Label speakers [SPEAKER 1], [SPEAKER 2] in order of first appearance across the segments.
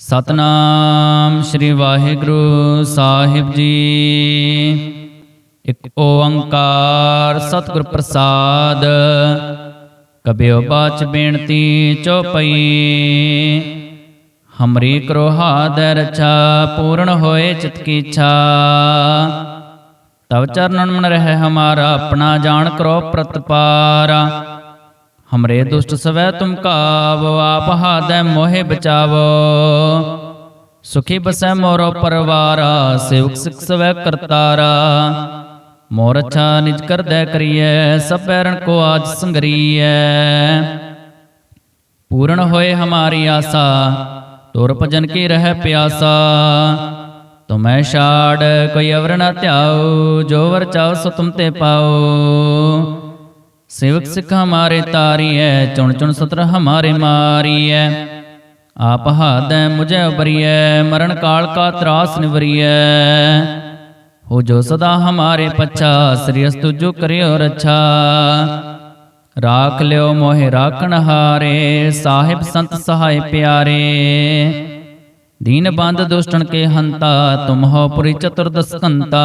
[SPEAKER 1] ਸਤਨਾਮ ਸ੍ਰੀ ਵਾਹਿਗੁਰੂ ਸਾਹਿਬ ਜੀ। ਇੱਕ ਓੰਕਾਰ ਸਤਿਗੁਰ ਪ੍ਰਸਾਦ, ਕਬਿਓ ਬਾਚ ਬੇਨਤੀ ਚੋਪਈ ਹਮਰੀ ਕਰੋ ਹਾਦੈ ਰਛਾ ਪੂਰਨ ਹੋਏ ਚਿਤ ਕੀ ਇੱਛਾ। ਤਵ ਚਰਨਨ ਮਨ ਰਹਿ ਹਮਾਰਾ, ਆਪਣਾ ਜਾਣ ਕਰੋ ਪ੍ਰਤਪਾਰਾ। हमरे दुष्ट सवै तुम काव आप हादै मोहे बचावो सुखी बसै मोरो परवारा सेवक सिख सवै करतारा मोर अच्छा निज कर दे करिए सब पैरण को आज संगरिए पूर्ण होए हमारी आशा तुर भजन की रह प्यासा तुम्हें शाड़ कोई अवर न त्याओ जो वर चाओ सो तुम ते पाओ ਸੇਵਕ ਸਿੱਖ ਹਮਾਰੇ ਤਾਰੀਐ, ਚੁਣ ਚੁਣ ਸਤਰ ਹਮਾਰੇ ਮਾਰੀਐ। ਆਪ ਹਾਦੈ ਮੁਝੇ ਉਬਰੀਐ ਮਰਨ ਕਾਲ ਕਾ ਤਰਾਸ ਨਿਵਰੀਐ। ਹੋ ਜੋ ਸਦਾ ਹਮਾਰੇ ਪੱਛਾ, ਸ੍ਰੀ ਅਸਤੁ ਜੋ ਕਰਿਓ ਰੱਛਾ। ਰਾਖ ਲਿਓ ਮੋਹਿ ਰਾਖਣ ਹਾਰੇ, ਸਾਹਿਬ ਸੰਤ ਸਹਾਇ ਪਿਆਰੇ। ਦੀਨ ਬੰਦ ਦੁਸ਼ਟਣ ਕੇ ਹੰਤਾ, ਤੁਮ ਹੋ ਪੁਰੀ ਚਤੁਰਦਸਕੰਤਾ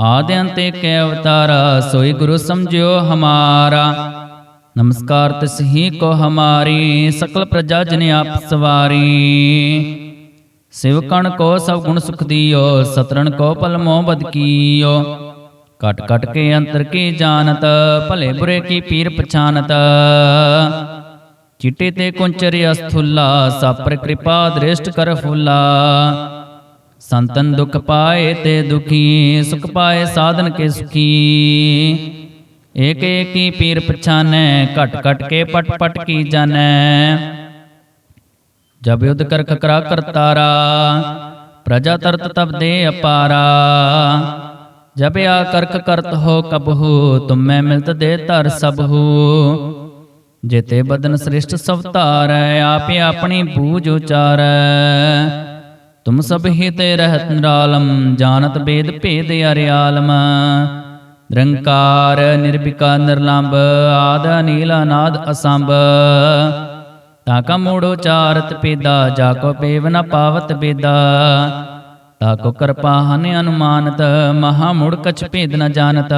[SPEAKER 1] ਆਦਿ ਅੰਤੇ ਕੇ ਅਵਤਾਰਾ, ਸੋਈ ਗੁਰੂ ਸਮਝਿਓ ਹਮਾਰਾ। ਨਮਸਕਾਰ ਤਿਸ ਕੋ ਹਮਾਰੀ, ਸਕਲ ਪ੍ਰਜਾ ਜਨ ਆਪ ਸਵਾਰੀ। ਸਿਵਕਣ ਕੋ ਸਭ ਗੁਣ ਸੁਖ ਦਿਓ ਸਤਰਨ ਕੋ ਪਲ ਮੋਹ ਬਦ ਕੀਓ। ਕਟ ਕਟ ਕੇ ਅੰਤਰ ਕੀ ਜਾਣਤ, ਭਲੇ ਬੁਰੇ ਕੀ ਪੀਰ ਪਛਾਨਤ। ਚਿੱਟੇ ਤੇ ਕੁੰਚਰੀ ਅਸਥੁੱਲਾ ਸਾਪਰ ਕਿਰਪਾ ਦ੍ਰਿਸ਼ਟ ਕਰ ਫੁੱਲਾ। ਸੰਤਨ ਦੁਖ ਪਾਏ ਤੇ ਦੁਖੀ, ਸੁਖ ਪਾਏ ਸਾਧਨ ਕੇ ਸੁਖੀ। ਏਕ ਏਕੀ ਪੀਰ ਪਛਾਨੈ, ਘਟ ਘਟ ਕੇ ਪਟ ਪਟ ਕੀ ਜਾਣੈ। ਜਬ ਯੁਧ ਕਰ ਖਕਰਾ ਕਰਤਾਰਾ, ਪ੍ਰਜਾ ਤਰਤ ਤਬ ਦੇ ਅਪਾਰਾ। ਜਬ ਆ ਕਰਖ ਕਰਤ ਹੋ ਕਬਹੂ, ਤੁਮੈ ਮਿਲਤ ਦੇ ਧਰ ਸਭੂ। ਜੇਤੇ ਬਦਨ ਸ੍ਰਿਸ਼ਟ ਸਭ ਧਾਰੈ ਆਪੇ ਆਪਣੀ ਬੂਝ ਉਚਾਰੈ। ਤੁਮ ਸਭ ਹਿਤ ਰਹਿਤ ਨਿਰਾਲਮ, ਜਾਣਤ ਬੇਦ ਭੇਦ ਅਰਿਆਲਮ। ਨਿਰੰਕਾਰ, ਨਿਰਭਿਕਾ ਨਿਰਲੰਭ ਆਦ, ਅਨੀਲ, ਅਨਾਦ, ਅਸੰਭ। ਤਾ ਕਾ ਮੂੜੋ ਚਾਰਤ ਪੇਦਾ, ਜਾ ਕੋ ਪੇਵ ਨ ਪਾਵਤ ਬੇਦਾ। ਤਾ ਕੋ ਕਿਰਪਾ ਹਨ ਅਨੁਮਾਨਤ, ਮਹਾ ਮੂੜ ਕਛ ਭੇਦ ਨ ਜਾਣਤ।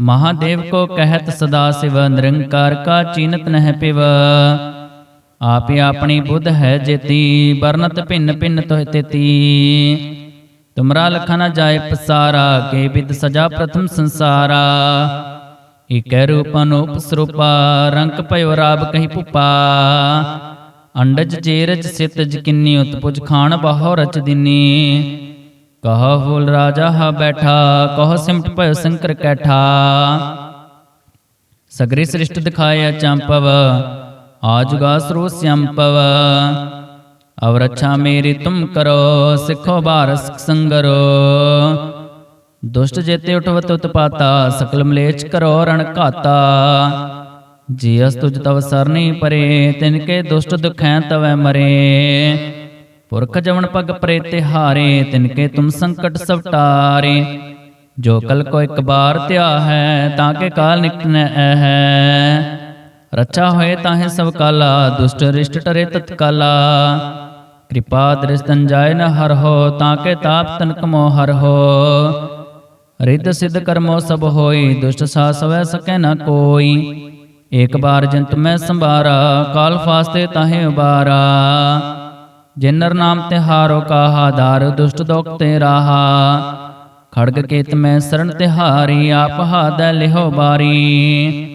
[SPEAKER 1] ਮਹਾਦੇਵ ਕੋ ਕਹਿਤ ਸਦਾ ਸਿਵ, ਨਿਰੰਕਾਰ ਕਾ ਚੀਨਤ ਨਹਿ ਪਿਵ। ਆਪੇ ਆਪਣੀ ਬੁੱਧ ਹੈ ਜੇਤੀ ਬਰਨਤ ਭਿੰਨ ਭਿੰਨ ਤੋਹਿ ਤੇਤੀ। ਤੁਮਰਾ ਲਖਾ ਨ ਜਾਏ ਪਸਾਰਾ, ਕੇ ਵਿਦ ਸਜਾ ਪ੍ਰਥਮ ਸੰਸਾਰਾ। ਇਕੈ ਰੂਪ ਅਨੂਪ ਸਰੂਪਾ, ਰੰਗ ਭਇਓ ਰਾਬ ਕਹੀ ਭੁਪਾ। ਅੰਡਜ ਚੇਰਜ ਸਿਤਜ ਕਿੰਨੀ, ਉਤਪੁਜ ਖਾਣ ਬਹੁ ਰਚ ਦਿਨੀ। ਕਹ ਫੂਲ ਰਾਜਾ ਹਾ ਬੈਠਾ, ਕਹ ਸਿਮਟ ਭਇ ਸੰਕਰ ਕੈਠਾ। ਸਗਰੀ ਸ੍ਰਿਸ਼ਟ ਦਿਖਾਇਆ ਚੰਪਵ ਆਜੁਗਾ ਸਰੋ ਸਿਅੰਪਵ ਅਵ ਰੱਛਾ ਮੇਰੀ ਤੁਮ ਕਰੋ ਸਿੱਖੋ ਬਾਰਸ ਸੰਗਰੋ ਦੁਸ਼ਟ ਜੇਤੇ ਉਠਵਤ ਉਤਪਾਤਾ ਸਕਲ ਮਲੇਚ ਕਰੋ ਰਣ ਘਾਤਾ ਜੀ ਅਸ ਤੁਜ ਤਵ ਸਰਨੀ ਪਰੇ ਤਿਨ ਕੇ ਦੁਸ਼ਟ ਦੁਖੈ ਤਵੈ ਮਰੇ ਪੁਰਖ ਜਵਨ ਪਗ ਪਰੇ ਤਿਹਾਰੇ ਤਿਨ ਕੇ ਤੁਮ ਸੰਕਟ ਸਭ ਟਾਰੇ ਜੋ ਕਲ ਕੋ ਇੱਕ ਬਾਰ ਧਿਆ ਹੈ ਤਾਂ ਕੇ ਕਾਲ ਨਿਕਟਨੈ ਹੈ ਰਚਾ ਹੋਏ ਤਾਹੇ ਸਭ ਕਾਲਾ, ਦੁਸ਼ਟ ਰਿਸ਼ਟ ਟਰੇ ਤਤਕਾਲਾ। ਕਿਰਪਾ ਦ੍ਰਿਸ਼ਤਨ ਜਾਏ ਨ ਹਰ ਹੋ, ਤਾਂ ਕੇ ਤਾਪ ਤਨ ਕਮੋ ਹਰ ਹੋ। ਰਿੱਧ ਸਿੱਧ ਕਰਮੋ ਸਭ ਹੋਈ, ਦੁਸ਼ਟ ਸਾ ਸਵੈ ਸਕੈ ਨ ਕੋਈ। ਏਕ ਬਾਰ ਜੰਤ ਮੈਂ ਸੰਭਾਰਾ, ਕਾਲ ਫਾਸਤੇ ਤਾਹੇ ਉਬਾਰਾ। ਜਿਨਰ ਨਾਮ ਤੇ ਹਾਰੋ ਕਾਹਾ, ਦਾਰ ਦੁਸ਼ਟ ਦੋਖ ਤੇ ਰਾਹਾ। ਖੜਗ ਕੇਤ ਮੈਂ ਸਰਣ ਤਿਹਾਰੀ, ਆਪ ਹਾਦੈ ਲਿਹੋ ਬਾਰੀ।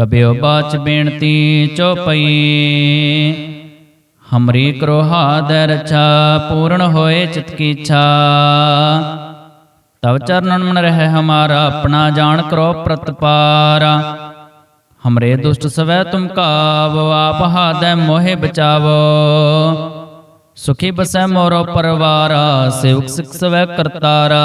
[SPEAKER 1] ਕਬਿਓ ਬਾਚ ਬੇਨਤੀ ਚੋਪਈ ਹਮਰੀ ਕਰੋ ਰਛਾ ਪੂਰਨ ਹੋਏ ਚਿਤ ਕੀ ਇੱਛਾ ਤਵ ਚਰਨਨ ਮਨ ਰਹਿ ਹਮਾਰਾ, ਆਪਣਾ ਜਾਣ ਕਰੋ ਪ੍ਰਤਪਾਰਾ। ਹਮਰੇ ਦੁਸ਼ਟ ਸਵੈ ਤੁਮ ਕਾਵ, ਆਪ ਹਾਦੈ ਮੋਹਿ ਬਚਾਵੋ। ਸੁਖੀ ਬਸੈ ਮੋਰੋ ਪਰਵਾਰਾ, ਸੇਵਕ ਸਿਖ ਸਵੈ ਕਰਤਾਰਾ।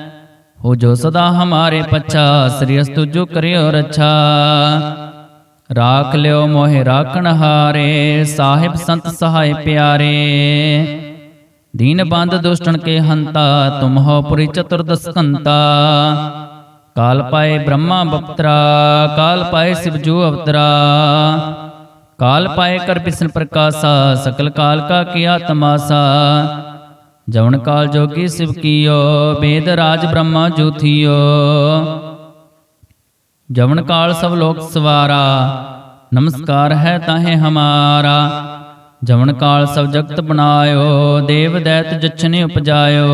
[SPEAKER 1] ਹੋ ਜੋ ਸਦਾ ਹਮਾਰੇ ਪੱਛਾ ਸ੍ਰੀ ਅਸਤੁ ਜੋ ਕਰਿਓ ਰੱਛਾ। ਰਾਖ ਲਿਓ ਮੋਹਿ ਰਾਖਣ ਹਾਰੇ, ਸਾਹਿਬ ਸੰਤ ਸਹਾਇ ਪਿਆਰੇ। ਦੀਨ ਬੰਦ ਦੁਸ਼ਟਨ ਕੇ ਹੰਤਾ, ਤੁਮ ਹੋ ਪੁਰੀ ਚਤੁਰਦਸ ਕੰਤਾ ਕਾਲ ਪਾਏ ਬ੍ਰਹਮਾ ਬਪਤਰਾ, ਕਾਲ ਪਾਏ ਸਿਵਜੂ ਅਵਤਰਾ। ਕਾਲ ਪਾਏ ਕਰ ਬਿਸਨ ਪ੍ਰਕਾਸ਼ਾ, ਸਕਲ ਕਾਲ ਕਾ ਕੀਆ ਤਮਾਸਾ ਜਵਨ ਕਾਲ ਜੋਗੀ ਸਿਵ ਕੀਓ ਵੇਦ ਰਾਜ ਬ੍ਰਹਮਾ ਜੂਥੀਓ। ਜਵਨ ਕਾਲ ਸਭ ਲੋਕ ਸਵਾਰਾ ਨਮਸਕਾਰ ਹੈ ਤਾਹੇ ਹਮਾਰਾ। ਜਵਨ ਕਾਲ ਸਭ ਜਗਤ ਬਣਾਇਓ ਦੇਵ ਦੈਤ ਜਛਨੇ ਉਪਜਾਇਓ।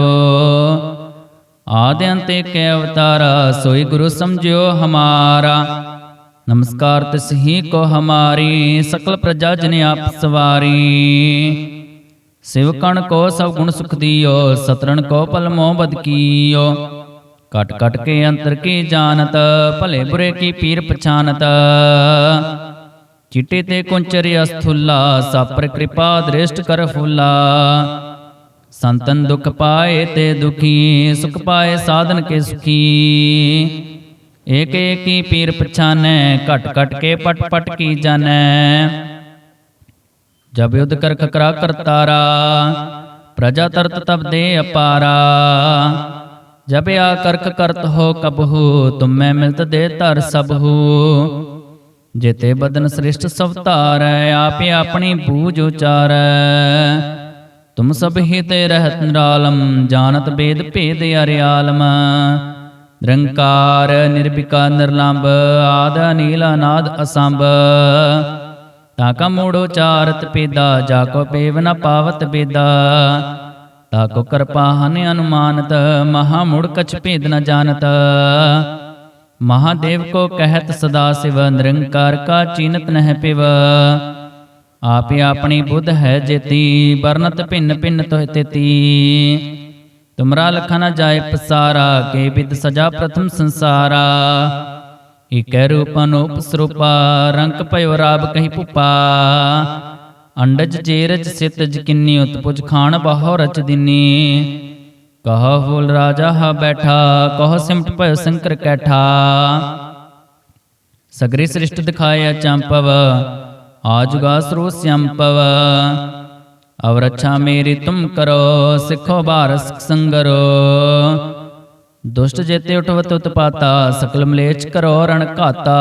[SPEAKER 1] ਆਦਿ ਅੰਤ ਏਕੈ ਅਵਤਾਰਾ ਸੋਈ ਗੁਰੂ ਸਮਝਿਓ ਹਮਾਰਾ। ਨਮਸਕਾਰ ਤਿਸ ਹੀ ਕੋ ਹਮਾਰੀ ਸਕਲ ਪ੍ਰਜਾ ਜਨ ਆਪ ਸਵਾਰੀ। ਸਿਵਕਣ ਕੋ ਸਭ ਗੁਣ ਸੁਖ ਦਿਓ, ਸਤਰਣ ਕੋ ਪਲ ਮੋਹ ਬਦ ਕੀਓ। ਕਟ ਕਟ ਕੇ ਅੰਤਰ ਕੀ ਜਾਣਤ, ਭਲੇ ਬੁਰੇ ਕੀ ਪੀਰ ਪਛਾਨਤ। ਚਿੱਟੇ ਤੇ ਕੁੰਚਰਿ ਅਸਥੁਲਾ, ਸਾਪਰ ਕਿਰਪਾ ਦ੍ਰਿਸ਼ਟ ਕਰ ਫੁੱਲਾ। ਸੰਤਨ ਦੁਖ ਪਾਏ ਤੇ ਦੁਖੀ, ਸੁਖ ਪਾਏ ਸਾਧਨ ਕੇ ਸੁਖੀ। ਏਕ ਏਕੀ ਪੀਰ ਪਛਾਨੈ, ਘਟ ਘਟ ਕੇ ਪਟ ਪਟ ਕੀ ਜਾਣੈ। ਜਬ ਯੁਧ ਕਰ ਖਕਰਾ ਕਰਤਾਰਾ, ਪ੍ਰਜਾ ਤਰਤ ਤਬ ਦੇ ਅਪਾਰਾ। ਜਬ ਆ ਕਰਕ ਕਰਤ ਹੋ ਕਬਹੂ, ਤੁਮੈ ਮਿਲਤ ਦੇ ਧਰ ਸਭੂ ਜੇਤੇ ਬਦਨ ਸ੍ਰਿਸ਼ਟ ਸਭ ਧਾਰੈ, ਆਪੇ ਆਪਣੀ ਬੂਝ ਉਚਾਰੈ। ਤੁਮ ਸਭ ਹੀ ਤੇ ਰਹਿਤ ਨਿਰਾਲਮ, ਜਾਣਤ ਬੇਦ ਭੇਦ ਅਰਿਆਲਮ। ਨਿਰੰਕਾਰ ਨਿਰਭਿਕਾ ਨਿਰਲੰਭ, ਆਦ ਅਨੀਲ ਅਨਾਦ ਅਸੰਭ। ਤਾ ਕਾ ਮੂੜੋ ਚਾਰਤ ਪੇਦਾ, ਜਾ ਕੋ ਪੇਵ ਨ ਪਾਵਤ ਬੇਦਾ। ਤਾ ਕੋ ਕਿਰਪਾ ਹਨ ਅਨੁਮਾਨਤ, ਮਹਾ ਮੁੜ ਕਛ ਭੇਦ ਨ ਜਾਣਤ। ਮਹਾਦੇਵ ਕੋ ਕਹਿਤ ਸਦਾ ਸਿਵ, ਨਿਰੰਕਾਰ ਕਾ ਚੀਨਤ ਨਹਿ ਪਿਵ। ਆਪੇ ਆਪਣੀ ਬੁੱਧ ਹੈ ਜੇਤੀ, ਵਰਨਤ ਭਿੰਨ ਭਿੰਨ ਤੋਹਿ ਤੇਤੀ। ਤੁਮਰਾ ਲਖਾ ਨ ਜਾਏ ਪਸਾਰਾ, ਕੇ ਬਿਦ ਸਜਾ ਪ੍ਰਥਮ ਸੰਸਾਰਾ। ਇਕੈ ਰੂਪਨ ਅਨੂਪ ਰੰਗ ਭਇਓ ਰਾਬ ਕਹੀ ਭੁਪਾ ਅੰਡਜ ਜੇਰਜ ਸਿਤਜ ਕਿੰਨੀ, ਉਤਪੁਜ ਖਾਣ ਬਾਹੋ ਰਚ ਦਿਨੀ। ਕਹ ਫੂਲ ਰਾਜਾ ਹਾ ਬੈਠਾ, ਕਹ ਸਿਮਟ ਭਇ ਸੰਕਰ ਕੈਠਾ। ਸਗਰੀ ਸ੍ਰਿਸ਼ਟ ਦਿਖਾਇਆ ਚੰਪਵ, ਆਜੁਗਾ ਸਰੋ ਸਿਅੰਪਵ ਅਵਰੱਛਾ ਮੇਰੀ ਤੁਮ ਕਰੋ, ਸਿੱਖੋ ਬਾਰਸ ਸੰਗਰੋ। ਦੁਸ਼ਟ ਜੇਤੇ ਉਠਵਤ ਉਤਪਾਤਾ, ਸਕਲ ਮਲੇਚ ਕਰੋ ਰਣ ਘਾਤਾ।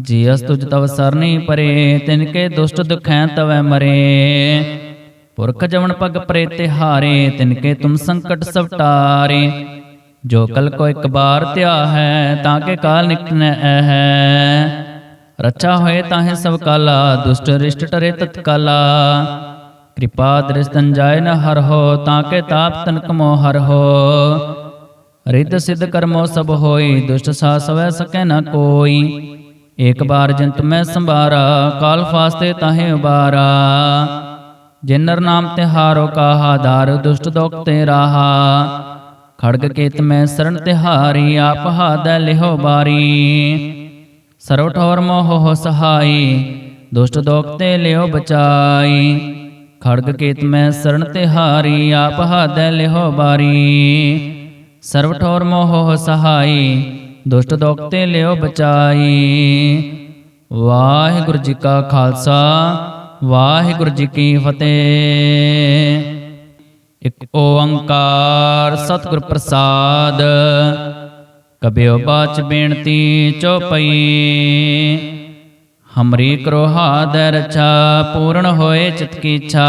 [SPEAKER 1] ਜੀ ਅਸ ਤੁਜ ਤਵ ਸਰਨੀ ਪਰੇ, ਤਿਨ ਕੇ ਦੁਸ਼ਟ ਦੁਖੈ ਤਵੈ ਮਰੇ। ਪੁਰਖ ਜਵਨ ਪਗ ਪਰੇ ਤਿਹਾਰੇ ਤਿਨ ਕੇ ਤੁਮ ਸੰਕਟ ਸਭ ਟਾਰੇ। ਜੋ ਕਲ ਕੋ ਇੱਕ ਬਾਰ ਧਿਆ ਹੈ, ਤਾਂ ਕੇ ਕਾਲ ਨਿਕਟਨ ਹੈ ਰੱਛਾ ਹੋਏ ਤਾਹੇ ਸਭ ਕਾਲਾ, ਦੁਸ਼ਟ ਰਿਸ਼ਟ ਟਰੇ ਤਤਕਾਲਾ। ਕਿਰਪਾ ਦ੍ਰਿਸ਼ਤਨ ਜਾਏ ਨ ਹਰ ਹੋ, ਤਾਂ ਕੇ ਤਾਪ ਤਨ ਕਮੋ ਹਰ ਹੋ। ਰਿੱਧ ਸਿੱਧ ਕਰਮੋ ਸਭ ਹੋਈ, ਦੁਸ਼ਟ ਸਾ ਸਵੈ ਸਕੈ ਨ ਕੋਈ। ਏਕ ਬਾਰ ਜੰਤ ਮੈਂ ਸੰਭਾਰਾ, ਕਾਲ ਫਾਸਤੇ ਤਾਹੇ ਉਬਾਰਾ। ਜਿਨ ਨਰ ਨਾਮ ਤੇ ਹਾਰੋ ਕਾਹਾ, ਦਾਰ ਦੁਸ਼ਟ ਦੋਖ ਤੇ ਰਾਹਾ। ਖੜਗ ਕੇਤ ਮੈਂ ਸਰਣ ਤਿਹਾਰੀ ਆਪ ਹਾਦੈ ਲਿਹੋ ਬਾਰੀ। ਸਰਵ ਠੋਰ ਮੋਹ ਹੋ ਸਹਾਈ, ਦੁਸ਼ਟ ਦੋਖ ਤੇ ਲਿਓ ਬਚਾਈ। ਖੜਗ ਕੇਤ ਮੈਂ ਸਰਣ ਤਿਹਾਰੀ ਆਪ ਹਾਦੈ ਲਿਹੋ ਬਾਰੀ। ਸਰਵ ਠੋਰ ਮੋਹ ਸਹਾਈ, ਦੁਸ਼ਟ ਦੋਖ ਤੇ ਲਿਓ ਬਚਾਈ। ਵਾਹਿਗੁਰੂ ਜੀ ਕਾ ਖਾਲਸਾ, ਵਾਹਿਗੁਰੂ ਜੀ ਕੀ ਫਤਿਹ। ਇਕ ਓੰਕਾਰ ਸਤਿਗੁਰ ਪ੍ਰਸਾਦ, ਕਬਿਓ ਬਾਚ ਬੇਨਤੀ ਚੋਪਈ ਹਮਰੀ ਕਰੋਹਾ ਦਰ ਰਛਾ ਪੂਰਨ ਹੋਏ ਚਿਤ ਕੀ ਇੱਛਾ।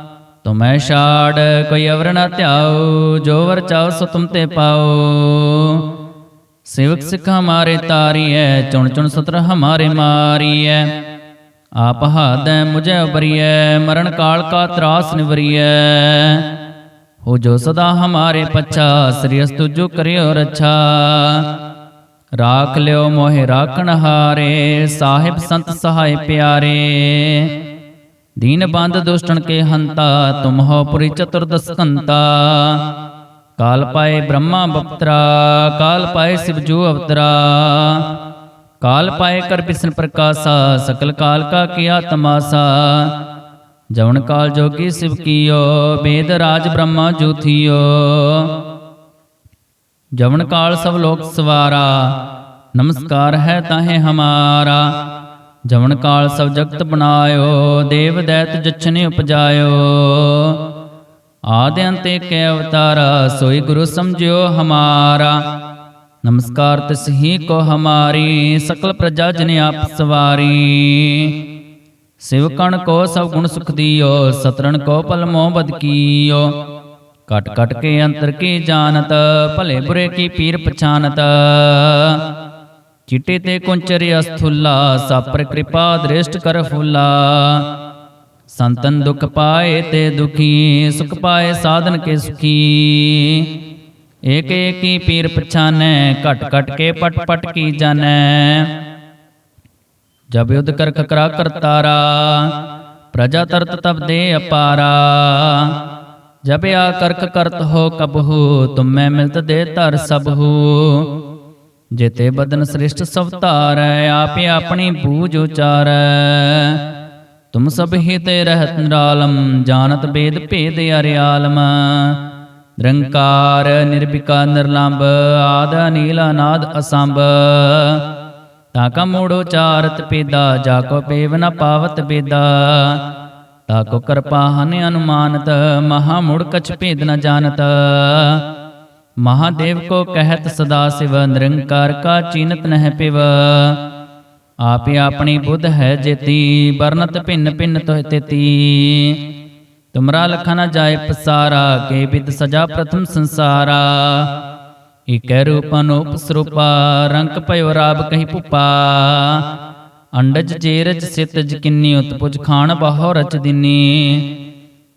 [SPEAKER 1] ਤੁਮੈ ਛਾੜ, ਕੋਈ ਅਵਰ ਨ ਧਿਆਉ, ਜੋ ਵਰ ਚਾਉ ਸੋ ਤੁਮ ਤੇ ਪਾਉ। ਸੇਵਕ ਸਿੱਖ ਹਮਾਰੇ ਤਾਰੀਐ, ਚੁਣ ਚੁਣ ਸਤਰ ਹਮਾਰੇ ਮਾਰੀਐ। ਆਪ ਹਾਦੈ ਮੁਝੈ ਉਬਰੀਐ ਮਰਨ ਕਾਲ ਕਾ ਤਰਾਸ ਨਿਵਰੀਐ। ਹੋ ਜੋ ਸਦਾ ਹਮਾਰੇ ਪੱਛਾ, ਸ੍ਰੀ ਅਸਤੁ ਜੋ ਕਰਿਓ ਰੱਛਾ। ਰਾਖ ਲਿਓ ਮੋਹਿ ਰਾਖਣ ਹਾਰੇ ਸਾਹਿਬ ਸੰਤ ਸਹਾਇ ਪਿਆਰੇ। ਦੀਨ ਬੰਦ ਦੁਸ਼ਟਨ ਕੇ ਹੰਤਾ, ਤੁਮ ਹੋ ਪੁਰੀ ਚਤੁਰਦਸ ਕੰਤਾ ਕਾਲ ਪਾਏ ਬ੍ਰਹਮਾ ਬਪਤਰਾ, ਕਾਲ ਪਾਏ ਸਿਵ ਜੂ ਅਵਤਰਾ। ਕਾਲ ਪਾਏ ਕਰ ਬਿਸ਼ਨ ਪ੍ਰਕਾਸ਼ਾ, ਸਕਲ ਕਾਲ ਕਾ ਕੀਆ ਤਮਾਸਾ ਜਵਨ ਕਾਲ ਜੋਗੀ ਸਿਵ ਕੀਓ, ਬੇਦ ਰਾਜ ਬ੍ਰਹਮਾ ਜੂਥੀਓ ਜਵਨ ਕਾਲ ਸਭ ਲੋਕ ਸਵਾਰਾ, ਨਮਸਕਾਰ ਹੈ ਤਾਹੇ ਹਮਾਰਾ। ਜਮਨ ਕਾਲ ਸਭ ਜਗਤ ਬਣਾਇਓ, ਦੇਵ ਦੈਤ ਜਛਨੇ ਉਪਜਾਇਓ। ਆਦਿ ਅੰਤੇ ਕੇ ਅਵਤਾਰਾ, ਸੋਈ ਗੁਰੂ ਸਮਝਿਓ ਹਮਾਰਾ। ਨਮਸਕਾਰ ਤਿਸ ਹੀ ਕੋ ਹਮਾਰੀ, ਸਕਲ ਪ੍ਰਜਾ ਜਨ ਆਪ ਸਵਾਰੀ। ਸਿਵਕਣ ਕੋ ਸਭ ਗੁਣ ਸੁਖ ਦਿਓ, ਸਤਰਣ ਕੋ ਪਲ ਮੋਹ ਬਦ ਕੀਓ। ਕਟ ਕਟ ਕੇ ਅੰਤਰ ਕੀ ਜਾਣਤ, ਭਲੇ ਬੁਰੇ ਕੀ ਪੀਰ ਪਛਾਨਤ। ਚਿੱਟੇ ਤੇ ਕੁੰਚਰ ਅਸਥੁੱਲਾ ਸਾਪਰ ਕਿਰਪਾ ਦ੍ਰਿਸ਼ਟ ਕਰ ਫੁੱਲਾ ਸੰਤਨ ਦੁਖ ਪਾਏ ਤੇ ਦੁਖੀ ਸੁਖ ਪਾਏ ਸਾਧਨ ਕੇ ਸੁਖੀ ਏਕ ਏਕੀ ਪੀਰ ਪਛਾਨੈ ਘਟ ਘਟ ਕੇ ਪਟ ਪਟ ਕੀ ਜਾਣੈ ਜਬ ਯੁਧ ਕਰ ਖਕਰਾ ਕਰਤਾਰਾ ਪ੍ਰਜਾ ਤਰਤ ਤਬ ਦੇ ਅਪਾਰਾ ਜਬ ਆ ਕਰਕ ਕਰਤ ਹੋ ਕਬਹੂ ਤੁਮੈ ਮਿਲਤ ਦੇ ਧਰ ਸਭੂ ਜੇਤੇ ਬਦਨ ਸ੍ਰਿਸ਼ਟ ਸਭ ਧਾਰੈ, ਆਪੇ ਆਪਣੀ ਬੂਝ ਉਚਾਰੈ। ਤੁਮ ਸਭ ਹੀ ਤੇ ਰਹਿਤ ਨਿਰਾਲਮ, ਜਾਣਤ ਬੇਦ ਭੇਦ ਅਰਿਆਲਮ ਨਿਰੰਕਾਰ, ਨਿਰਭਿਕਾ, ਨਿਰਲੰਭ, ਆਦ, ਅਨੀਲ, ਅਨਾਦ, ਅਸੰਭ। ਤਾ ਕਾ ਮੂੜੋ ਚਾਰਤ ਪੇਦਾ, ਜਾ ਕੋ ਪੇਵ ਨ ਪਾਵਤ ਬੇਦਾ। ਤਾ ਕੋ ਕਿਰਪਾ ਹਨ ਅਨੁਮਾਨਤ, ਮਹਾ ਮੂੜ ਕਛ ਭੇਦ ਨ ਜਾਣਤ। ਮਹਾਦੇਵ ਕੋ ਕਹਿਤ ਸਦਾ ਸਿਵ, ਨਿਰੰਕਾਰ ਕਾ ਚੀਨਤ ਨਹਿ ਪਿਵ। ਆਪੇ ਆਪਣੀ ਬੁੱਧ ਹੈ ਜੇਤੀ, ਵਰਨਤ ਭਿੰਨ ਭਿੰਨ ਤੋਹਿ ਤੇਤੀ। ਤੁਮਰਾ ਲਖਾ ਨ ਜਾਏ ਪਸਾਰਾ, ਕੇ ਬਿਦ ਸਜਾ ਪ੍ਰਥਮ ਸੰਸਾਰਾ। ਇਕੈ ਰੂਪ ਅਨੂਪ ਸਰੂਪਾ ਰੰਗ ਭਇਓ ਰਾਬ ਕਹੀ ਭੁਪਾ। ਅੰਡਜ ਜੇਰਜ ਸਿਤਜ ਕਿੰਨੀ, ਉਤਪੁਜ ਖਾਣ ਬਹੁ ਰਚ ਦਿਨੀ।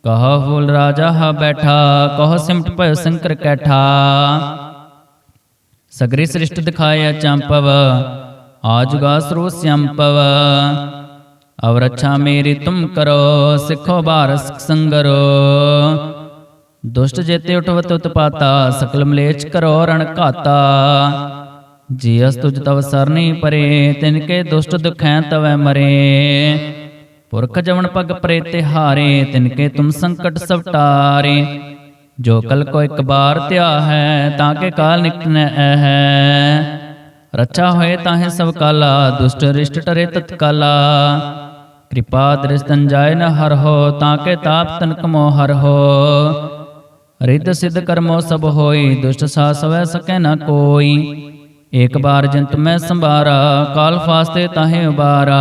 [SPEAKER 1] ਕਹ ਫੂਲ ਰਾਜਾ ਹਾ ਬੈਠਾ ਕਹ ਸਿਮਟ ਭਇ ਸੰਕਰ ਕੈਠਾ ਸਗਰੀ ਸ੍ਰਿਸ਼ਟ ਦਿਖਾਇਆ ਚੰਪਵ ਆਜੁਗਾ ਸਰੋ ਸਿਅੰਪਵ ਅਵ ਰੱਛਾ ਮੇਰੀ ਤੁਮ ਕਰੋ ਸਿੱਖੋ ਬਾਰਸ ਸੰਗਰੋ ਦੁਸ਼ਟ ਜੇਤੇ ਉਠਵਤ ਉਤਪਾਤਾ ਸਕਲ ਮਲੇਚ ਕਰੋ ਰਣ ਘਾਤਾ ਜੀ ਅਸ ਤੁਜ ਤਵ ਸਰਨੀ ਪਰੇ ਤਿਨ ਕੇ ਦੁਸ਼ਟ ਦੁਖੈ ਤਵੈ ਮਰੇ ਪੁਰਖ ਜਵਨ ਪਗ ਪਰੇ ਤਿਹਾਰੇ, ਤਿਨ ਕੇ ਤੁਮ ਸੰਕਟ ਸਭ ਟਾਰੇ ਜੋ ਕਲ ਕੋ ਇੱਕ ਬਾਰ ਧਿਆ ਹੈ, ਤਾਂ ਕੇ ਕਾਲ ਨਿਕਟਨੈ ਹੈ ਰੱਛਾ ਹੋਏ ਤਾਹੇ ਸਭ ਕਾਲਾ, ਦੁਸ਼ਟ ਰਿਸ਼ਟ ਟਰੇ ਤਤਕਾਲਾ। ਕਿਰਪਾ ਦ੍ਰਿਸ਼ਤਨ ਜਾਏ ਨ ਹਰ ਹੋ, ਤਾਂ ਕੇ ਤਾਪ ਤਨਕ ਮੋ ਹਰ ਹੋ। ਰਿੱਧ ਸਿੱਧ ਕਰਮੋ ਸਭ ਹੋਈ, ਦੁਸ਼ਟ ਸਾ ਸਵੈ ਸਕੈ ਨ ਕੋਈ। ਏਕ ਬਾਰ ਜੰਤ ਮੈਂ ਸੰਭਾਰਾ, ਕਾਲ ਫਾਸਤੇ ਤਾਹੇ ਉਬਾਰਾ।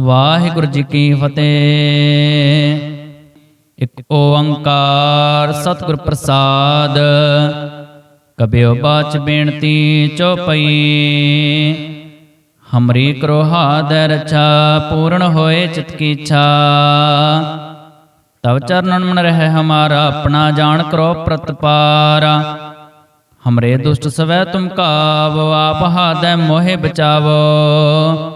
[SPEAKER 1] ਵਾਹਿਗੁਰੂ ਜੀ ਕੀ ਫਤਿਹ। ਇਕ ਓੰਕਾਰ ਸਤਿਗੁਰ ਪ੍ਰਸਾਦ, ਕਬਿਓ ਬਾਚ ਬੇਨਤੀ ਚੋਪਈ ਹਮਰੀ ਕਰੋ ਹਾਦੈ ਰਛਾ ਪੂਰਨ ਹੋਏ ਚਿਤ ਕੀ ਇੱਛਾ। ਤਵ ਚਰਨਨ ਮਨ ਰਹਿ ਹਮਾਰਾ, ਆਪਣਾ ਜਾਣ ਕਰੋ ਪ੍ਰਤਪਾਰਾ। ਹਮਰੇ ਦੁਸ਼ਟ ਸਵੈ ਤੁਮ ਕਾਵ, ਆਪ ਹਾਦੈ ਮੋਹਿ ਬਚਾਵੋ।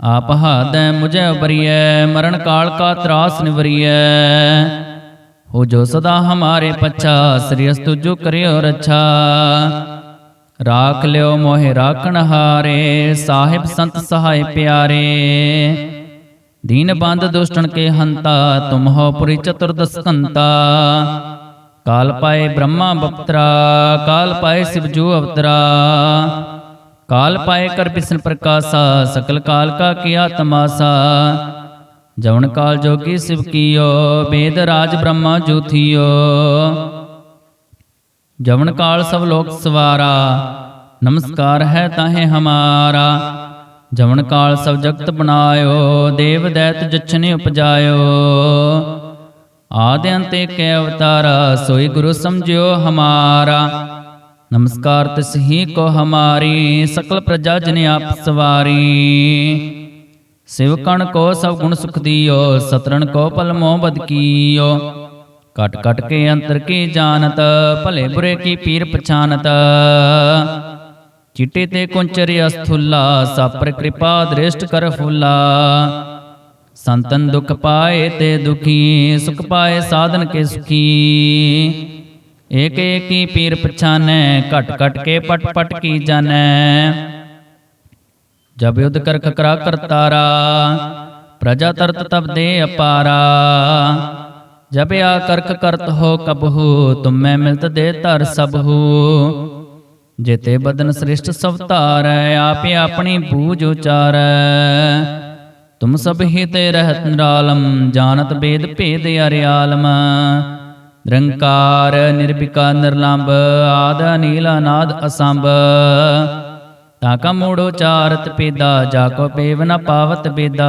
[SPEAKER 1] ਆਪ ਹਾਦੈ ਮੁਝੇ ਉਬਰੀਐ ਮਰਨ ਕਾਲ ਕਾ ਤਰਾਸ ਨਿਵਰੀਐ। ਹੋ ਜੋ ਸਦਾ ਹਮਾਰੇ ਪੱਛਾ, ਸ੍ਰੀ ਅਸਤੁ ਜੋ ਕਰਿਓ ਰੱਛਾ। ਰਾਖ ਲਿਓ ਮੋਹਿ ਰਾਖਣ ਹਾਰੇ, ਸਾਹਿਬ ਸੰਤ ਸਹਾਇ ਪਿਆਰੇ। ਦੀਨ ਬੰਦ ਦੁਸ਼ਟਣ ਕੇ ਹੰਤਾ, ਤੁਮ ਹੋ ਪੁਰੀ ਚਤੁਰਦਸ ਕੰਤਾ। ਕਾਲ ਪਾਏ ਬ੍ਰਹਮਾ ਬਪਤਰਾ, ਕਾਲ ਪਾਏ ਸਿਵ ਜੂ ਅਵਤਰਾ। ਕਾਲ ਪਾਏ ਕਰ ਬਿਸ਼ਨ ਪ੍ਰਕਾਸ਼ਾ, ਸਕਲ ਕਾਲ ਕਾ ਕੀਆ ਤਮਾਸਾ ਜਵਨ ਕਾਲ ਜੋਗੀ ਸਿਵ ਕੀਓ, ਬੇਦ ਰਾਜ ਬ੍ਰਹਮਾ ਜੂਥੀਓ। ਜਵਨ ਕਾਲ ਸਭ ਲੋਕ ਸਵਾਰਾ, ਨਮਸਕਾਰ ਹੈ ਤਾਹੇ ਹਮਾਰਾ। ਜਵਨ ਕਾਲ ਸਭ ਜਗਤ ਬਣਾਇਓ, ਦੇਵ ਦੈਤ ਜਛਨੇ ਉਪਜਾਇਓ। ਆਦਿ ਅੰਤੇ ਕੈ ਅਵਤਾਰਾ, ਸੋਈ ਗੁਰੂ ਸਮਝਿਓ ਹਮਾਰਾ। ਨਮਸਕਾਰ ਤਿਸ ਹੀ ਕੋ ਹਮਾਰੀ, ਸਕਲ ਪ੍ਰਜਾ ਜਨ ਆਪ ਸਿਵਕਣ ਕੋ ਸਭ ਗੁਣ ਸੁਖ ਦਿਓ, ਸਤਰਣ ਕੋ ਪਲ ਮੋਹ ਬਦ ਕੀਓ। ਕਟ ਕਟ ਕੇ ਅੰਤਰ ਕੀ ਜਾਣਤ, ਭਲੇ ਬੁਰੇ ਕੀ ਪੀਰ ਪਛਾਨਤ। ਚਿੱਟੇ ਤੇ ਕੁੰਚਰ ਅਸਥੁੱਲਾ, ਸਾਪਰ ਕਿਰਪਾ ਦ੍ਰਿਸ਼ਟ ਕਰ ਫੁੱਲਾ। ਸੰਤਨ ਦੁਖ ਪਾਏ ਤੇ ਦੁਖੀ, ਸੁਖ ਪਾਏ ਸਾਧਨ ਕੇ ਸੁਖੀ। ਏਕ ਏਕੀ ਪੀਰ ਪਛਾਨੈ, ਘਟ ਘਟ ਕੇ ਪਟ ਪਟ ਕੀ ਜਾਣੈ। ਜਬ ਯੁਧ ਕਰ ਖਕਰਾ ਕਰਤਾਰਾ ਪ੍ਰਜਾ ਤਰਤ ਤਬ ਦੇ ਅਪਾਰਾ। ਜਬ ਆ ਕਰਕ ਕਰਤ ਹੋ ਕਬਹੂ, ਤੁਮੈ ਮਿਲਤ ਦੇ ਧਰ ਸਭੂ। ਜੇਤੇ ਬਦਨ ਸ੍ਰਿਸ਼ਟ ਸਭ ਧਾਰੈ, ਆਪੇ ਆਪਣੀ ਬੂਝ ਉਚਾਰੈ। ਤੁਮ ਸਭ ਹੀ ਤੇ ਰਹਿਤ ਨਿਰਾਲਮ, ਜਾਣਤ ਬੇਦ ਭੇਦ ਅਰਿਆਲਮ। ਨਿਰੰਕਾਰ ਨਿਰਭਿਕਾ ਨਿਰਲੰਭ, ਆਦ, ਅਨੀਲ, ਅਨਾਦ, ਅਸੰਭ। ਤਾਕਾ ਮੂੜੋ ਚਾਰਤ ਪੇਦਾ, ਜਾ ਕੋ ਪੇਵ ਨ ਪਾਵਤ ਬੇਦਾ।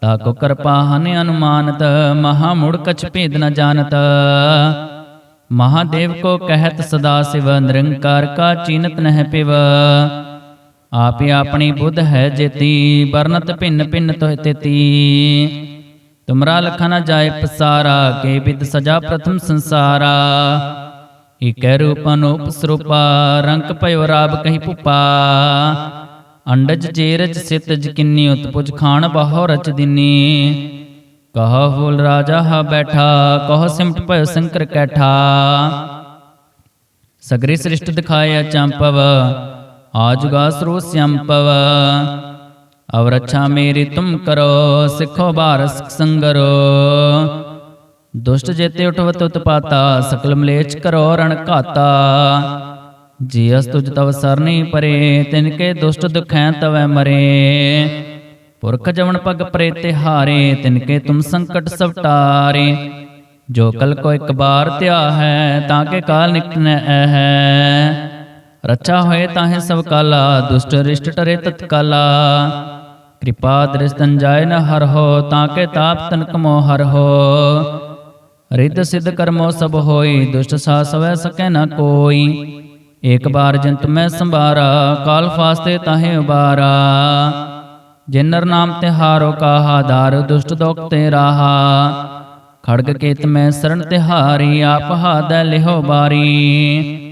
[SPEAKER 1] ਤਾਕੋ ਕਿਰਪਾ ਹਨ ਅਨੁਮਾਨਤ, ਮਹਾ ਮੁੜ ਕਛ ਭੇਦ ਨ ਜਾਣਤ। ਮਹਾਦੇਵ ਕੋ ਕਹਿਤ ਸਦਾ ਸਿਵ, ਨਿਰੰਕਾਰ ਕਾ ਚੀਨਤ ਨਹਿ ਪਿਵ। ਆਪੇ ਆਪਣੀ ਬੁੱਧ ਹੈ ਜੇਤੀ ਵਰਨਤ ਭਿੰਨ ਭਿੰਨ ਤੋਹਿ ਤੇਤੀ। ਤੁਮਰਾ ਲਖਾ ਜਾਏ ਪਸਾਰਾ, ਕੇ ਬਿਦ ਸਜਾ ਪ੍ਰਥਮ ਸੰਸਾਰਾ। ਇਕੈ ਰੂਪ ਅਨੂਪ ਸਰੂਪਾ ਰੰਕ ਭਇਓ ਰਾਬ ਕਹੀ ਭੁਪਾ। ਅੰਡਜ ਜੇਰਜ ਸਿਤਜ ਕਿੰਨੀ, ਉਤਪੁਜ ਖਾਣ ਬਹੁ ਰਚ ਦਿਨੀ। ਕਹ ਫੂਲ ਰਾਜਾ ਹਾ ਬੈਠਾ, ਕਹ ਸਿਮਟ ਭਇ ਸੰਕਰ ਕੈਠਾ। ਸਗਰੀ ਸ੍ਰਿਸ਼ਟ ਦਿਖਾਇਆ ਚੰਪਵ, ਆਜੁਗਾ ਸਰੋ ਸੰਪਵ ਅਵ ਰੱਛਾ ਮੇਰੀ ਤੁਮ ਕਰੋ, ਸਿੱਖੋ ਬਾਰਸ ਸੰਗਰੋ। ਦੁਸ਼ਟ ਜੇਤੇ ਉਠਵਤ ਉਤਪਾਤਾ, ਸਕਲ ਮਲੇਚ ਕਰੋ ਰਣ ਘਾਤਾ। ਜੀ ਅਸ ਤੁਜ ਤਵ ਸਰਨੀ ਪਰੇ, ਤਿਨ ਕੇ ਦੁਸ਼ਟ ਦੁਖੈ ਤਵੈ ਮਰੇ। ਪੁਰਖ ਜਵਨ ਪਗ ਪਰੇ ਤਿਹਾਰੇ, ਤਿਨ ਕੇ ਤੁਮ ਸੰਕਟ ਸਭ ਟਾਰੇ। ਜੋ ਕਲ ਕੋ ਇੱਕ ਬਾਰ ਧਿਆ ਹੈ ਤਾਂ ਕੇ ਕਾਲ ਨਿਕਟਨੈ ਹੈ ਰੱਛਾ ਹੋਏ ਤਾਹੇ ਸਭ ਕਾਲਾ, ਦੁਸ਼ਟ ਰਿਸ਼ਟ ਟਰੇ ਤਤਕਾਲਾ। ਕਿਰਪਾ ਦ੍ਰਿਸ਼ਤਨ ਜਾਏ ਨ ਹਰ ਹੋ, ਤਾਂ ਕੇ ਤਾਪ ਤਨਕ ਮੋ ਹਰ ਹੋ। ਰਿੱਧ ਸਿੱਧ ਕਰਮੋ ਸਭ ਹੋਈ, ਦੁਸ਼ਟ ਸਾ ਸਵੈ ਸਕੈ ਨ ਕੋਈ। ਏਕ ਬਾਰ ਜੰਤ ਮੈਂ ਸੰਭਾਰਾ, ਕਾਲ ਫਾਸਤੇ ਤਾਹੇ ਉਬਾਰਾ। ਜਿਨਰ ਨਾਮ ਤੇ ਹਾਰੋ ਕਾਹਾ, ਦਾਰ ਦੁਸ਼ਟ ਦੋਖ ਤੇ ਰਾਹਾ। ਖੜਗ ਕੇਤ ਮੈਂ ਸਰਣ ਤਿਹਾਰੀ, ਆਪ ਹਾਦੈ ਲਿਹੋ ਬਾਰੀ।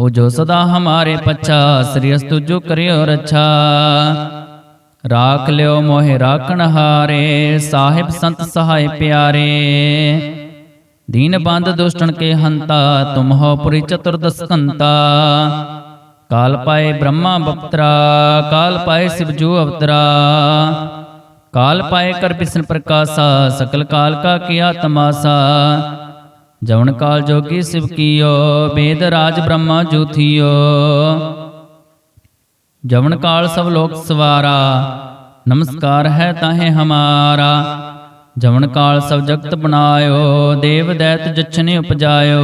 [SPEAKER 1] ਹੋ ਜੋ ਸਦਾ ਹਮਾਰੇ ਪੱਛਾ, ਸ੍ਰੀ ਅਸਤੁ ਜੋ ਕਰਿਓ ਰੱਛਾ। ਰਾਖ ਲਿਓ ਮੋਹਿ ਰਾਖਣ ਹਾਰੇ, ਸਾਹਿਬ ਸੰਤ ਸਹਾਇ ਪਿਆਰੇ। ਦੀਨ ਬੰਦ ਦੁਸ਼ਟਨ ਕੇ ਹੰਤਾ, ਤੁਮ ਹੋ ਪੁਰੀ ਚਤੁਰਦਸ ਕੰਤਾ ਕਾਲ ਪਾਏ ਬ੍ਰਹਮਾ ਬਪਤਰਾ, ਕਾਲ ਪਾਏ ਸਿਵ ਜੂ ਅਵਤਰਾ। ਕਾਲ ਪਾਏ ਕਰ ਬਿਸਨ ਪ੍ਰਕਾਸ਼ਾ, ਸਕਲ ਕਾਲ ਕਾ ਕੀਆ ਤਮਾਸਾ ਜਵਨ ਕਾਲ ਜੋਗੀ ਸਿਵ ਕੀਓ, ਬੇਦ ਰਾਜ ਬ੍ਰਹਮਾ ਜੂਥੀਓ। ਜਵਨ ਕਾਲ ਸਭ ਲੋਕ ਸਵਾਰਾ, ਨਮਸਕਾਰ ਹੈ ਤਾਹੇ ਹਮਾਰਾ। ਜਵਨ ਕਾਲ ਸਭ ਜਗਤ ਬਣਾਇਓ, ਦੇਵ ਦੈਤ ਜਛਨੇ ਉਪਜਾਇਓ।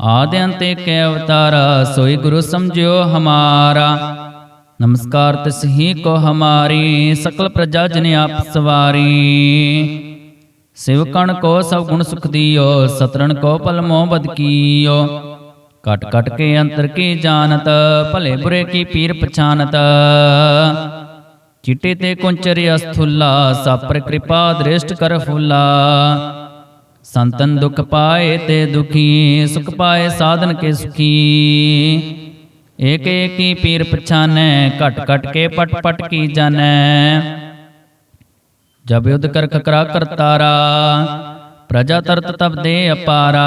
[SPEAKER 1] ਆਦਿ ਅੰਤੇ ਕੇ ਅਵਤਾਰਾ, ਸੋਈ ਗੁਰੂ ਸਮਝਿਓ ਹਮਾਰਾ। ਨਮਸਕਾਰ ਤਿਸ ਹੀ ਕੋ ਹਮਾਰੀ, ਸਕਲ ਪ੍ਰਜਾ ਜਨ ਆਪ ਸਵਾਰੀ। ਸਿਵਕਣ ਕੋ ਸਭ ਗੁਣ ਸੁਖ ਦਿਓ ਸਤਰਨ ਕੋ ਪਲ ਮੋਹ ਬਦ ਕੀਓ ਕਟ ਕਟ ਕੇ ਅੰਤਰ ਕੀ ਜਾਣਤ ਭਲੇ ਬੁਰੇ ਕੀ ਪੀਰ ਪਛਾਨਤ ਚਿੱਟੇ ਤੇ ਕੁੰਚਰੀ ਅਸਥੁੱਲਾ ਸਾਪਰ ਕਿਰਪਾ ਦ੍ਰਿਸ਼ਟ ਕਰ ਫੁੱਲਾ ਸੰਤਨ ਦੁਖ ਪਾਏ ਤੇ ਦੁਖੀ ਸੁਖ ਪਾਏ ਸਾਧਨ ਕੇ ਸੁਖੀ ਏਕ ਏਕੀ ਪੀਰ ਪਛਾਨੈ ਘਟ ਘਟ ਕੇ ਪਟ ਪਟ ਕੀ ਜਾਣੈ ਜਬ ਯੁਧ ਕਰ ਖਕਰਾ ਕਰਤਾਰਾ, ਪ੍ਰਜਾ ਤਰਤ ਤਬ ਦੇ ਅਪਾਰਾ।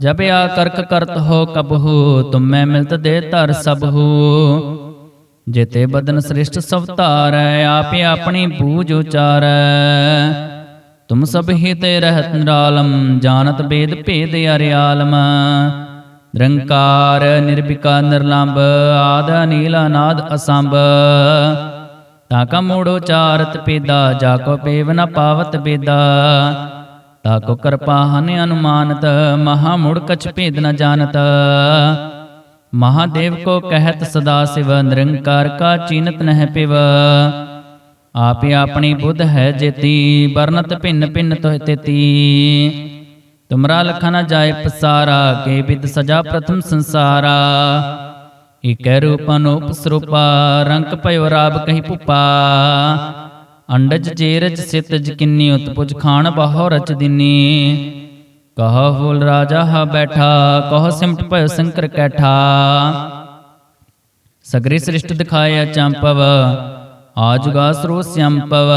[SPEAKER 1] ਜਬ ਆ ਕਰਕ ਕਰਤ ਹੋ ਕਬਹੂ, ਤੁਮੈ ਮਿਲਤ ਦੇ ਧਰ ਸਭੂ। ਜੇਤੇ ਬਦਨ ਸ੍ਰਿਸ਼ਟ ਸਭ ਧਾਰੈ, ਆਪੇ ਆਪਣੀ ਬੂਝ ਉਚਾਰੈ। ਤੁਮ ਸਭ ਹੀ ਤੇ ਰਹਿਤ ਨਿਰਾਲਮ, ਜਾਣਤ ਬੇਦ ਭੇਦ ਅਰਿਆਲਮ। ਨਿਰੰਕਾਰ ਨਿਰਭਿਕਾ ਨਿਰਲੰਭ ਆਦ ਅਨੀਲ, ਅਨਾਦ ਅਸੰਭ। ਤਾ ਕਾ ਮੂੜੋ ਚਾਰਤ ਪੇਦਾ, ਜਾ ਕੋ ਪੇਵ ਨ ਪਾਵਤ ਬੇਦਾ। ਤਾ ਕੋ ਕਿਰਪਾ ਹਨ ਅਨੁਮਾਨਤ, ਮਹਾ ਮੁੜ ਕਛ ਭੇਦ ਨ ਜਾਣਤ। ਮਹਾਦੇਵ ਕੋ ਕਹਿਤ ਸਦਾ ਸਿਵ, ਨਿਰੰਕਾਰ ਕਾ ਚੀਨਤ ਨਹਿ ਪਿਵ। ਆਪੇ ਆਪਣੀ ਬੁੱਧ ਹੈ ਜੇਤੀ, ਵਰਨਤ ਭਿੰਨ ਭਿੰਨ ਤੋਹਿ ਤੇਤੀ। ਤੁਮਰਾ ਲਖਾ ਨ ਜਾਏ ਪਸਾਰਾ, ਕੇ ਵਿਦ ਸਜਾ ਪ੍ਰਥਮ ਸੰਸਾਰਾ। ਇਕੈ ਰੂਪ ਅਨੂਪ ਰੰਗ ਭਇਓ ਰਾਬ ਕਹੀ ਭੁਪਾ। ਅੰਡਜ ਚੇਰਜ ਸਿਤਜ ਕਿੰਨੀ ਉਤਪੁਜ ਖਾਣ ਬਹੁ ਰਚ ਦਿਨੀ। ਕਹ ਫੂਲ ਰਾਜਾ ਹਾ ਬੈਠਾ, ਕਹ ਸਿਮਟ ਭਇ ਸੰਕਰ ਕੈਠਾ। ਸਗਰੀ ਸ੍ਰਿਸ਼ਟ ਦਿਖਾਇਆ ਚੰਪਵ, ਆਜੁਗਾ ਸਰੋ ਸਿਅੰਪਵ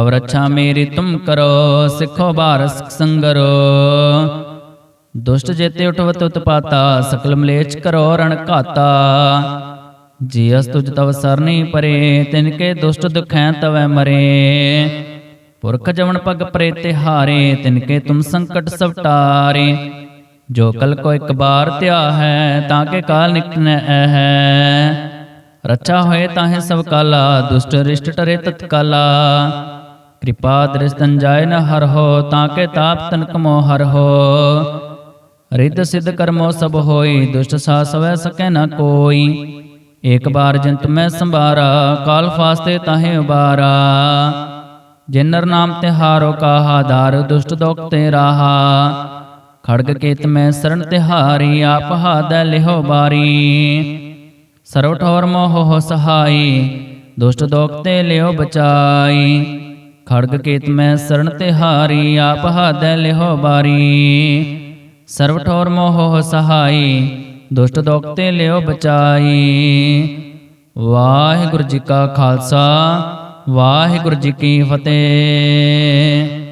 [SPEAKER 1] ਅਵ ਰੱਛਾ ਮੇਰੀ ਤੁਮ ਕਰੋ, ਸਿੱਖੋ ਬਾਰਸ ਸੰਗਰੋ। ਦੁਸ਼ਟ ਜੇਤੇ ਉਠਵਤ ਉਤਪਾਤਾ ਸਕਲ ਮਲੇਚ ਕਰੋ ਰਣ ਘਾਤਾ। ਜੀਅਸ ਤੁਜ ਤਵ ਸਰਨੀ ਪਰੇ, ਤਿਨ ਕੇ ਦੁਸ਼ਟ ਦੁਖੈ ਤਵੈ ਮਰੇ। ਪੁਰਖ ਜਵਨ ਪਗ ਪਰੇ ਤਿਹਾਰੇ, ਤਿਨ ਕੇ ਤੁਮ ਸੰਕਟ ਸਭ ਟਾਰੇ ਜੋ ਕਲ ਕੋ ਇੱਕ ਬਾਰ ਧਿਆ ਹੈ, ਤਾਂ ਕੇ ਕਾਲ ਨਿਕਟਨੈ ਹੈ ਰੱਛਾ ਹੋਏ ਤਾਹੇ ਸਭ ਕਾਲਾ, ਦੁਸ਼ਟ ਰਿਸ਼ਟ ਟਰੇ ਤਤਕਾਲਾ ਕਿਰਪਾ ਦ੍ਰਿਸ਼ਤਨ ਜਾਏ ਨ ਹਰ ਹੋ, ਤਾਂ ਕੇ ਤਾਪ ਤਨ ਕਮੋ ਹਰ ਹੋ। ਰਿੱਧ ਸਿੱਧ ਕਰਮੋ ਸਭ ਹੋਈ, ਦੁਸ਼ਟ ਸਾ ਸਵੈ ਸਕੈ ਨ ਕੋਈ। ਏਕ ਬਾਰ ਜੰਤ ਮੈਂ ਸੰਭਾਰਾ, ਕਾਲ ਫਾਸਤੇ ਤਾਹੇ ਉਬਾਰਾ। ਜਿਨਰ ਨਾਮ ਤੇ ਹਾਰੋ ਕਾਹਾ ਦਾਰ ਦੁਸ਼ਟ ਦੋਖ ਤੇ ਰਾਹਾ। ਖੜਗ ਕੇਤ ਮੈਂ ਸਰਣ ਤਿਹਾਰੀ ਆਪ ਹਾਦੈ ਲਿਹੋ ਬਾਰੀ। ਸਰਵ ਠੋਰ ਮੋਹ ਸਹਾਈ, ਦੁਸ਼ਟ ਦੋਖ ਤੇ ਲਿਓ ਬਚਾਈ। ਖੜਗ ਕੇਤ ਮੈਂ ਸਰਣ ਤਿਹਾਰੀ ਆਪ ਹਾਦੈ ਲਿਹੋ ਬਾਰੀ। ਸਰਵ ਠੋਰ ਮੋਹ ਸਹਾਈ, ਦੁਸ਼ਟ ਦੋਖ ਤੇ ਲਿਓ ਬਚਾਈ। ਵਾਹਿਗੁਰੂ ਜੀ ਕਾ ਖਾਲਸਾ, ਵਾਹਿਗੁਰੂ ਜੀ ਕੀ ਫਤਿਹ।